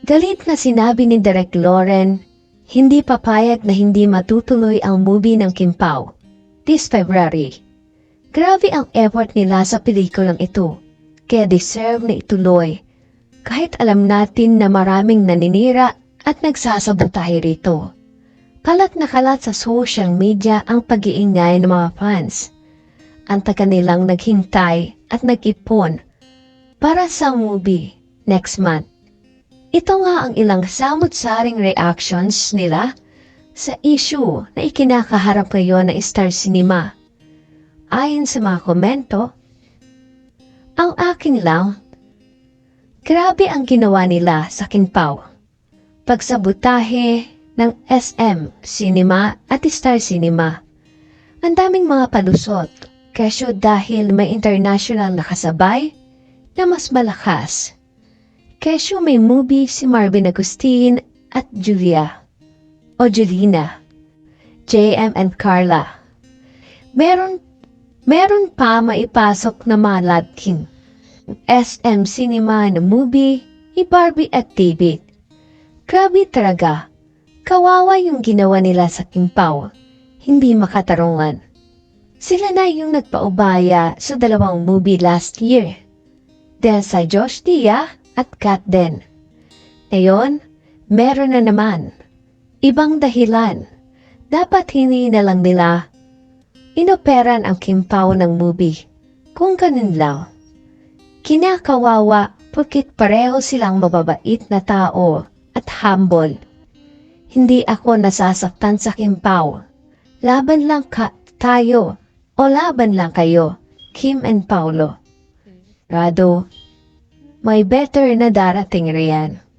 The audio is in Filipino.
Galit na sinabi ni Direk Lauren, hindi papayag na hindi matutuloy ang movie ng Kim Pao this February. Grabe ang effort nila sa pelikulang ito, kaya deserve na ituloy. Kahit alam natin na maraming naninira at nagsasabotahe rito. Kalat na kalat sa social media ang pag-iingay ng mga fans. Ang taga nilang naghintay at nag-ipon para sa movie next month. Ito nga ang ilang samot-saring reactions nila sa issue na ikinakaharap ngayon ng Star Cinema. Ayon sa mga komento, ang aking lang, grabe ang ginawa nila sa Kinpao. Pagsabutahe ng SM Cinema at Star Cinema. Ang daming mga palusot, kesyo dahil may international na kasabay na mas malakas. Kesyo may movie si Marvin Agustin at Julia o Julina, JM and Carla. Meron, meron pa maipasok na mga Latin. SM Cinema na movie, ni Barbie at David. Grabe talaga. Kawawa yung ginawa nila sa Kimpaw. Hindi makatarungan. Sila na yung nagpaubaya sa dalawang movie last year. Dahil sa Josh Dia at Kat Den. Ngayon, meron na naman. Ibang dahilan. Dapat hindi na lang nila inoperan ang Kimpaw ng movie. Kung ganun lang. Kinakawawa porkit pareho silang mababait na tao at humble. Hindi ako nasasaktan sa Kimpaw. Laban lang ka tayo o laban lang kayo, Kim and Paulo. Rado, may better na darating riyan.